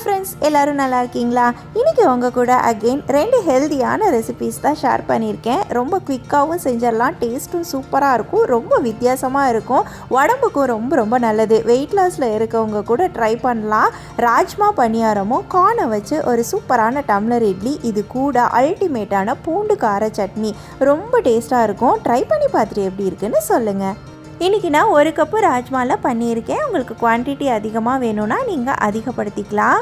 Friends எல்லோரும் நல்லா இருக்கீங்களா? இன்றைக்கி உங்கள் கூட அகெயின் ரெண்டு ஹெல்த்தியான ரெசிபீஸ் தான் ஷேர் பண்ணியிருக்கேன். ரொம்ப குவிக்காகவும் செஞ்சிடலாம். டேஸ்ட்டும் சூப்பராக இருக்கும். ரொம்ப வித்தியாசமாக இருக்கும். உடம்புக்கும் ரொம்ப ரொம்ப நல்லது. வெயிட் லாஸில் இருக்கவங்க கூட ட்ரை பண்ணலாம். ராஜ்மா பணியாரமும் கார்னை வச்சு ஒரு சூப்பரான டம்ளர் இட்லி இது கூட அல்டிமேட்டான பூண்டு கார சட்னி. ரொம்ப டேஸ்ட்டாக இருக்கும். ட்ரை பண்ணி பார்த்துட்டு எப்படி இருக்குன்னு சொல்லுங்கள் இன்றைக்கி நான் ஒரு கப்பு ராஜ்மாவில் பண்ணியிருக்கேன். உங்களுக்கு குவான்டிட்டி அதிகமாக வேணும்னா நீங்கள் அதிகப்படுத்திக்கலாம்.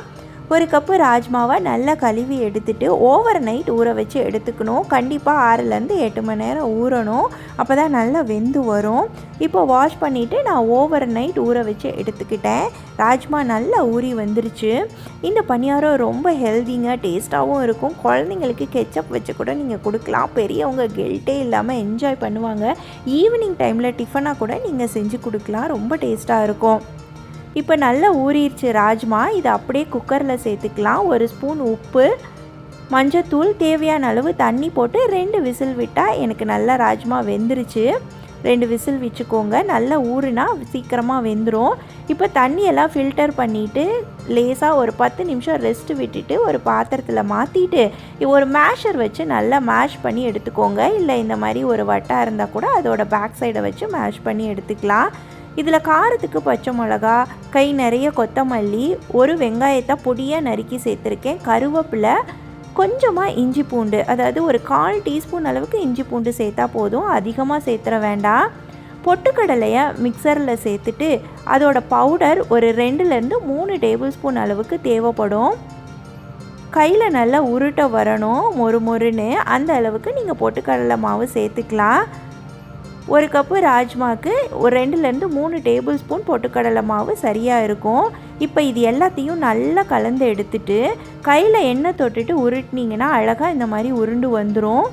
ஒரு கப்பு ராஜ்மாவை நல்லா கழுவி எடுத்துட்டு ஓவர் நைட் ஊற வச்சு எடுத்துக்கணும். கண்டிப்பாக ஆறுலேருந்து எட்டு மணி நேரம் ஊறணும். அப்போ தான் நல்லா வெந்து வரும். இப்போ வாஷ் பண்ணிவிட்டு நான் ஓவர் நைட் ஊற வச்சு எடுத்துக்கிட்டேன். ராஜ்மா நல்லா ஊறி வந்துருச்சு. இந்த பணியாரம் ரொம்ப ஹெல்திங்க டேஸ்ட்டாகவும் இருக்கும். குழந்தைங்களுக்கு கெச்சப் வச்சு கூட நீங்கள் கொடுக்கலாம். பெரியவங்க கெல்ட்டே இல்லாமல் என்ஜாய் பண்ணுவாங்க. ஈவினிங் டைமில் டிஃபனாக கூட நீங்கள் செஞ்சு கொடுக்கலாம். ரொம்ப டேஸ்ட்டாக இருக்கும். இப்போ நல்லா ஊறிடுச்சு ராஜ்மா. இதை அப்படியே குக்கரில் சேர்த்துக்கலாம். ஒரு ஸ்பூன் உப்பு மஞ்சத்தூள் தேவையான அளவு தண்ணி போட்டு ரெண்டு விசில் விட்டால் எனக்கு நல்லா ராஜ்மா வெந்துருச்சு. ரெண்டு விசில் வச்சுக்கோங்க. நல்லா ஊறுனா சீக்கிரமாக வெந்துடும் இப்போ தண்ணியெல்லாம் ஃபில்டர் பண்ணிவிட்டு லேசாக ஒரு பத்து நிமிஷம் ரெஸ்ட் விட்டுட்டு ஒரு பாத்திரத்தில் மாற்றிட்டு ஒரு மேஷர் வச்சு நல்லா மேஷ் பண்ணி எடுத்துக்கோங்க. இல்லை இந்த மாதிரி ஒரு வட்டாக இருந்தால் கூட அதோட பேக் சைடை வச்சு மேஷ் பண்ணி எடுத்துக்கலாம். இதில் காரத்துக்கு பச்சை மிளகா கை நிறைய கொத்தமல்லி ஒரு வெங்காயத்தை பொடியாக நறுக்கி சேர்த்துருக்கேன். கருவேப்பிலை கொஞ்சமாக இஞ்சி பூண்டு அதாவது ஒரு கால் டீஸ்பூன் அளவுக்கு இஞ்சி பூண்டு சேர்த்தா போதும். அதிகமாக சேர்த்துற வேண்டாம். பொட்டுக்கடலையை மிக்சரில் சேர்த்துட்டு அதோட பவுடர் ஒரு ரெண்டுலேருந்து மூணு டேபிள் ஸ்பூன் அளவுக்கு தேவைப்படும். கையில் நல்லா உருட்ட வரணும் மொறு மொறுன்னு. அந்த அளவுக்கு நீங்கள் பொட்டுக்கடலை மாவு சேர்த்துக்கலாம். ஒரு கப்பு ராஜ்மாவுக்கு ஒரு ரெண்டுலேருந்து மூணு டேபிள் ஸ்பூன் பொட்டுக்கடலை மாவு சரியாக இருக்கும். இப்போ இது எல்லாத்தையும் நல்லா கலந்து எடுத்துட்டு கையில் எண்ணெய் தொட்டுட்டு உருட்டினீங்கன்னா அழகாக இந்த மாதிரி உருண்டு வந்துடும்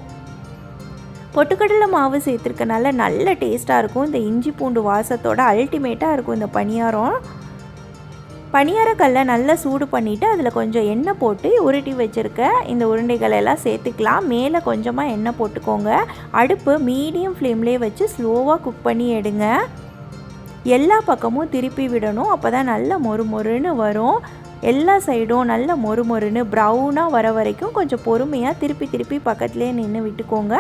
பொட்டுக்கடலை மாவு சேர்த்துருக்கனால நல்ல டேஸ்ட்டாக இருக்கும். இந்த இஞ்சி பூண்டு வாசத்தோட அல்டிமேட்டாக இருக்கும் இந்த பணியாரம். பணியாரக்கல்லை நல்லா சூடு பண்ணிவிட்டு அதில் கொஞ்சம் எண்ணெய் போட்டு உருட்டி வச்சுருக்க இந்த உருண்டைகளை எல்லாம் சேர்த்துக்கலாம். மேலே கொஞ்சமாக எண்ணெய் போட்டுக்கோங்க. அடுப்பு மீடியம் ஃப்ளேம்லேயே வச்சு ஸ்லோவாக குக் பண்ணி எடுங்க. எல்லா பக்கமும் திருப்பி விடணும். அப்போ தான் நல்ல மொறு மொறுன்னு வரும். எல்லா சைடும் நல்ல மொறு மொறுன்னு ப்ரௌனாக வர வரைக்கும் கொஞ்சம் பொறுமையாக திருப்பி திருப்பி பக்கத்துலேயே நின்று விட்டுக்கோங்க.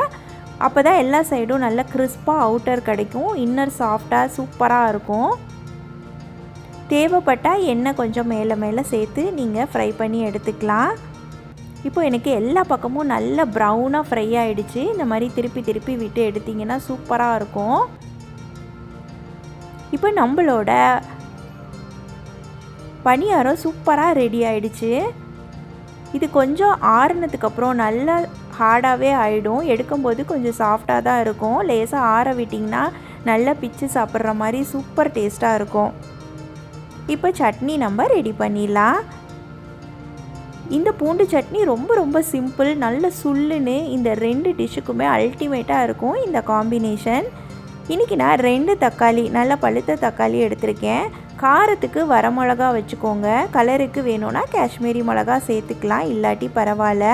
அப்போ தான் எல்லா சைடும் நல்ல கிறிஸ்பாக அவுட்டர் கிடைக்கும். இன்னர் சாஃப்டாக சூப்பராக இருக்கும். தேவைப்பட்டால் எண்ணெய் கொஞ்சம் மேலே மேலே சேர்த்து நீங்கள் ஃப்ரை பண்ணி எடுத்துக்கலாம். இப்போ எனக்கு எல்லா பக்கமும் நல்ல ப்ரௌனாக ஃப்ரை ஆகிடுச்சு இந்த மாதிரி திருப்பி திருப்பி விட்டு எடுத்திங்கன்னா சூப்பராக இருக்கும். இப்போ நம்மளோட பணியாரம் சூப்பராக ரெடி ஆகிடுச்சு இது கொஞ்சம் ஆறுனதுக்கப்புறம் நல்லா ஹார்டாகவே ஆகிடும் எடுக்கும்போது கொஞ்சம் சாஃப்டாக தான் இருக்கும். லேசாக ஆற விட்டிங்கன்னா நல்லா பிச்சு சாப்பிட்ற மாதிரி சூப்பர் டேஸ்ட்டாக இருக்கும். இப்போ சட்னி நம்ம ரெடி பண்ணிடலாம். இந்த பூண்டு சட்னி ரொம்ப ரொம்ப சிம்பிள் நல்ல சுல்லுன்னு இந்த ரெண்டு டிஷ்ஷுக்குமே அல்டிமேட்டாக இருக்கும் இந்த காம்பினேஷன் இன்றைக்கி நான் ரெண்டு தக்காளி நல்ல பழுத்த தக்காளி எடுத்திருக்கேன். காரத்துக்கு வரமிளகா வச்சுக்கோங்க. கலருக்கு வேணும்னா காஷ்மீரி மிளகா சேர்த்துக்கலாம் இல்லாட்டி பரவாயில்ல.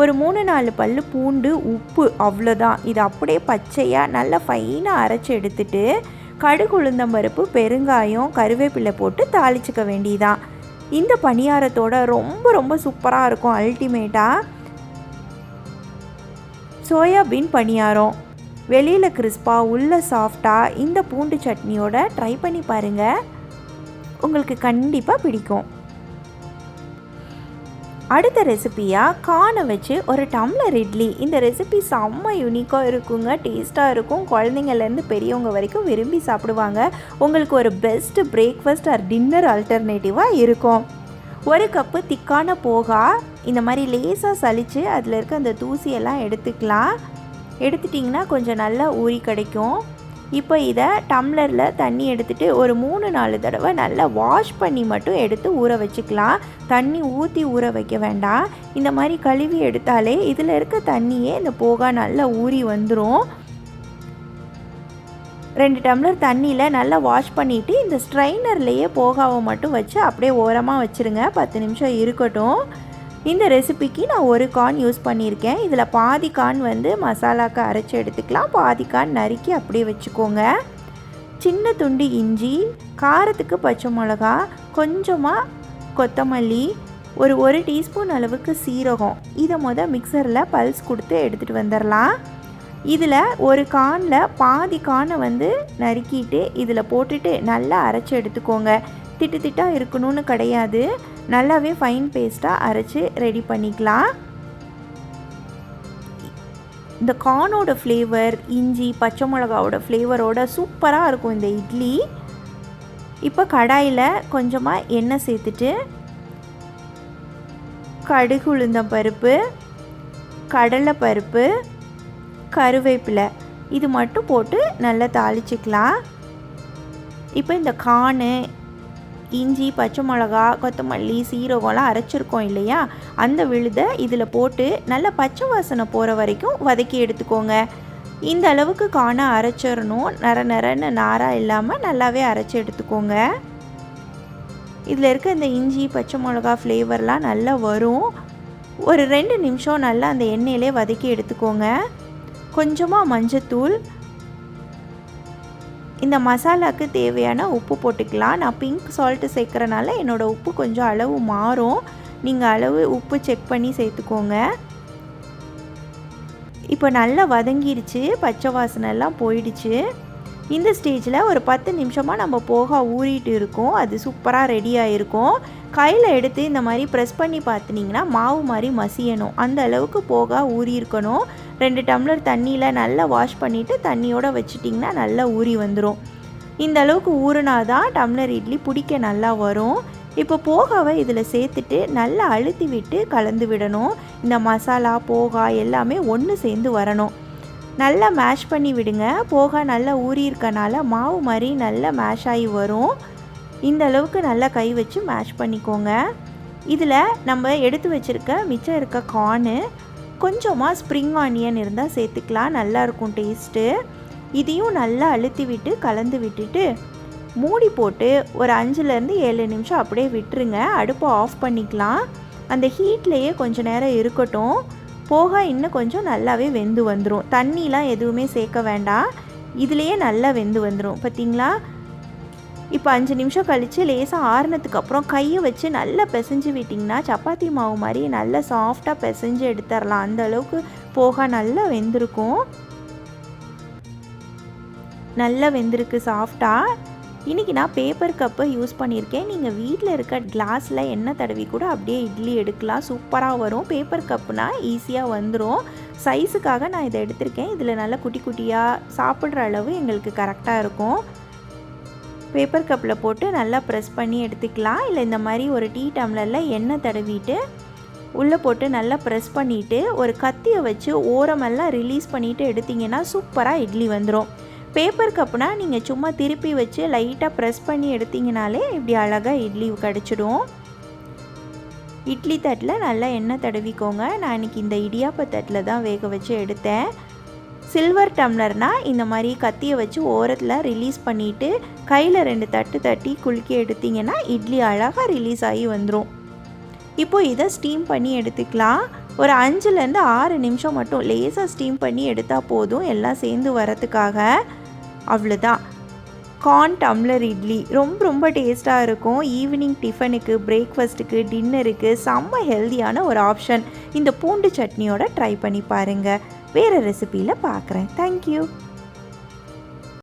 ஒரு மூணு நாலு பல் பூண்டு உப்பு அவ்வளோதான் இது அப்படியே பச்சையாக நல்லா ஃபைனாக அரைச்சி எடுத்துட்டு கடுகு உளுந்தம்பருப்பு பெருங்காயம் கருவேப்பிலை போட்டு தாளிச்சிக்க வேண்டியதான் இந்த பணியாரத்தோட ரொம்ப ரொம்ப சூப்பராக இருக்கும் அல்டிமேட்டாக சோயாபீன் பணியாரம். வெளியில் கிறிஸ்பாக உள்ளே சாஃப்டாக இந்த பூண்டு சட்னியோட ட்ரை பண்ணி பாருங்கள் உங்களுக்கு கண்டிப்பாக பிடிக்கும். அடுத்த ரெசிப்பியாக கானை வச்சு ஒரு டம்ளர் இட்லி. இந்த ரெசிபி செம்ம யூனிக்காக இருக்குங்க. டேஸ்ட்டாக இருக்கும். குழந்தைங்கள்லேருந்து பெரியவங்க வரைக்கும் விரும்பி சாப்பிடுவாங்க. உங்களுக்கு ஒரு பெஸ்ட்டு பிரேக்ஃபாஸ்ட் ஆர் டின்னர் ஆல்டர்னேட்டிவாக இருக்கும். ஒரு கப்பு திக்கான போகா இந்த மாதிரி லேசாக சலித்து அதில் இருக்க அந்த தூசியெல்லாம் எடுத்துக்கலாம். எடுத்துட்டிங்கன்னா கொஞ்சம் நல்லா ஊறி கிடைக்கும். இப்போ இதை டம்ளரில் தண்ணி எடுத்துகிட்டு ஒரு மூணு நாலு தடவை நல்லா வாஷ் பண்ணி மட்டும் எடுத்து ஊற வச்சுக்கலாம். தண்ணி ஊற்றி ஊற வைக்க வேண்டாம். இந்த மாதிரி கழுவி எடுத்தாலே இதில் இருக்க தண்ணியே இந்த போகா நல்லா ஊறி வந்துடும் ரெண்டு டம்ளர் தண்ணியில் நல்லா வாஷ் பண்ணிவிட்டு இந்த ஸ்ட்ரைனர்லேயே போகாவை மட்டும் வச்சு அப்படியே ஓரமாக வச்சுருங்க. பத்து நிமிஷம் இருக்கட்டும். இந்த ரெசிபிக்கு நான் ஒரு கான் யூஸ் பண்ணியிருக்கேன். இதில் பாதி கான் வந்து மசாலாக்கு அரைச்சி எடுத்துக்கலாம். பாதி கான் நறுக்கி அப்படியே வச்சுக்கோங்க. சின்ன துண்டு இஞ்சி காரத்துக்கு பச்சை மிளகா கொஞ்சமாக கொத்தமல்லி ஒரு ஒரு டீஸ்பூன் அளவுக்கு சீரகம். இதை மொதல் மிக்சரில் பல்ஸ் கொடுத்து எடுத்துகிட்டு வந்துடலாம். இதில் ஒரு கானில் பாதி கானை வந்து நறுக்கிட்டு இதில் போட்டுட்டு நல்லா அரைச்சி எடுத்துக்கோங்க. திட்டு திட்டாக இருக்கணும்னு கிடையாது. நல்லாவே ஃபைன் பேஸ்ட்டாக அரைச்சி ரெடி பண்ணிக்கலாம். இந்த கார்னோட ஃப்ளேவர் இஞ்சி பச்சை மிளகாவோட ஃப்ளேவரோட சூப்பராக இருக்கும் இந்த இட்லி. இப்போ கடாயில் கொஞ்சமாக எண்ணெய் சேர்த்துட்டு கடுகு உளுந்தம் பருப்பு கடலை பருப்பு கருவேப்பிலை இது மட்டும் போட்டு நல்லா தாளிச்சிக்கலாம். இப்போ இந்த கானு இஞ்சி பச்சை மிளகா கொத்தமல்லி சீரகம்லாம் அரைச்சிருக்கோம் இல்லையா? அந்த விழுதை இதில் போட்டு நல்லா பச்சை வாசனை போகிற வரைக்கும் வதக்கி எடுத்துக்கோங்க. இந்த அளவுக்கு காண அரைச்சிடணும். நர நரன்னு நாராக இல்லாமல் நல்லாவே அரைச்சி எடுத்துக்கோங்க. இதில் இருக்க இந்த இஞ்சி பச்சை மிளகா ஃப்ளேவர்லாம் நல்லா வரும். ஒரு ரெண்டு நிமிஷம் நல்லா அந்த எண்ணெயிலே வதக்கி எடுத்துக்கோங்க. கொஞ்சமாக மஞ்சத்தூள் இந்த மசாலாவுக்கு தேவையான உப்பு போட்டுக்கலாம். நான் பிங்க் சால்ட்டு சேர்க்குறனால என்னோடய உப்பு கொஞ்சம் அளவு மாறும். நீங்கள் அளவு உப்பு செக் பண்ணி சேர்த்துக்கோங்க. இப்போ நல்லா வதங்கிடுச்சு பச்சை வாசனைலாம் போயிடுச்சு. இந்த ஸ்டேஜில் ஒரு பத்து நிமிஷமாக நம்ம போக ஊறிட்டு இருக்கோம். அது சூப்பராக ரெடி ஆகிருக்கும் கையில் எடுத்து இந்த மாதிரி ப்ரெஸ் பண்ணி பார்த்துனிங்கன்னா மாவு மாதிரி மசியணும். அந்த அளவுக்கு போக ஊறி இருக்கணும் ரெண்டு டம்ளர் தண்ணியில் நல்லா வாஷ் பண்ணிவிட்டு தண்ணியோடு வச்சிட்டிங்கன்னா நல்லா ஊறி வந்துடும் இந்த அளவுக்கு ஊறினா தான் டம்ளர் இட்லி பிடிக்க நல்லா வரும். இப்போ போகாவை இதில் சேர்த்துட்டு நல்லா அழுத்தி விட்டு கலந்து விடணும். இந்த மசாலா போகா எல்லாமே ஒன்று சேர்ந்து வரணும். நல்லா மேஷ் பண்ணி விடுங்க. போகா நல்லா ஊறி இருக்கனால மாவு மாதிரி நல்லா மேஷ் ஆகி வரும். இந்த அளவுக்கு நல்லா கை வச்சு மேஷ் பண்ணிக்கோங்க. இதில் நம்ம எடுத்து வச்சுருக்க மிச்சம் இருக்க கார்னு கொஞ்சமாக ஸ்ப்ரிங் ஆனியன் இருந்தால் சேர்த்துக்கலாம். நல்லாயிருக்கும் டேஸ்ட்டு இதையும் நல்லா அழுத்தி விட்டு கலந்து விட்டுட்டு மூடி போட்டு ஒரு அஞ்சுலேருந்து ஏழு நிமிஷம் அப்படியே விட்டுருங்க. அடுப்பை ஆஃப் பண்ணிக்கலாம். அந்த ஹீட்லேயே கொஞ்சம் நேரம் இருக்கட்டும். போக இன்னும் கொஞ்சம் நல்லாவே வெந்து வந்துடும் தண்ணிலாம் எதுவுமே சேர்க்க வேண்டாம். இதுலேயே நல்லா வெந்து வந்துடும் பார்த்தீங்களா இப்போ அஞ்சு நிமிஷம் கழித்து லேசாக ஆறுனதுக்கு அப்புறம் கையை வச்சு நல்லா பிசைஞ்சு விட்டிங்கன்னா சப்பாத்தி மாவு மாதிரி நல்லா சாஃப்டாக பிசைஞ்சு எடுத்துடலாம் அந்த அளவுக்கு போக நல்லா வெந்திருக்கும். நல்லா வெந்திருக்கு சாஃப்டாக இன்றைக்கி நான் பேப்பர் கப்பை யூஸ் பண்ணியிருக்கேன் நீங்கள் வீட்டில் இருக்க கிளாஸில் எண்ணெய் தடவி கூட அப்படியே இட்லி எடுக்கலாம். சூப்பராக வரும். பேப்பர் கப்புனா ஈஸியாக வந்துடும் சைஸுக்காக நான் இதை எடுத்திருக்கேன். இதில் நல்லா குட்டி குட்டியாக சாப்பிட்ற அளவு எங்களுக்கு கரெக்டாக இருக்கும். பேப்பர் கப்பில் போட்டு நல்லா ப்ரெஸ் பண்ணி எடுத்துக்கலாம். இல்லை இந்த மாதிரி ஒரு டீ டம்ளரில் எண்ணெய் தடவிட்டு உள்ளே போட்டு நல்லா ப்ரெஸ் பண்ணிவிட்டு ஒரு கத்தியை வச்சு ஓரமெல்லாம் ரிலீஸ் பண்ணிவிட்டு எடுத்திங்கன்னா சூப்பராக இட்லி வந்துடும் பேப்பர் கப்னால் நீங்கள் சும்மா திருப்பி வச்சு லைட்டாக ப்ரெஸ் பண்ணி எடுத்திங்கனாலே இப்படி அழகாக இட்லி கிடச்சிடும். இட்லி தட்டில் நல்லா எண்ணெய் தடவிக்கோங்க. நான் இன்றைக்கி இந்த இடியாப்ப தட்டில் தான் வேக வச்சு எடுத்தேன். சில்வர் டம்ளர்னால் இந்த மாதிரி கத்தியை வச்சு ஓரத்தில் ரிலீஸ் பண்ணிவிட்டு கையில் ரெண்டு தட்டு தட்டி குலுக்கி எடுத்திங்கன்னா இட்லி அழகாக ரிலீஸ் ஆகி வந்துடும் இப்போது இதை ஸ்டீம் பண்ணி எடுத்துக்கலாம். ஒரு அஞ்சுலேருந்து ஆறு நிமிஷம் மட்டும் லேசாக ஸ்டீம் பண்ணி எடுத்தால் போதும். எல்லாம் சேர்ந்து வரத்துக்காக அவ்வளோதான் கார்ன் டம்ளர் இட்லி. ரொம்ப ரொம்ப டேஸ்ட்டாக இருக்கும். ஈவினிங் டிஃபனுக்கு பிரேக்ஃபாஸ்ட்டுக்கு டின்னருக்கு செம்ம ஹெல்த்தியான ஒரு ஆப்ஷன் இந்த பூண்டு சட்னியோட ட்ரை பண்ணி பாருங்கள் வேறு ரெசிப்பியில் பார்க்குறேன் தேங்க்யூ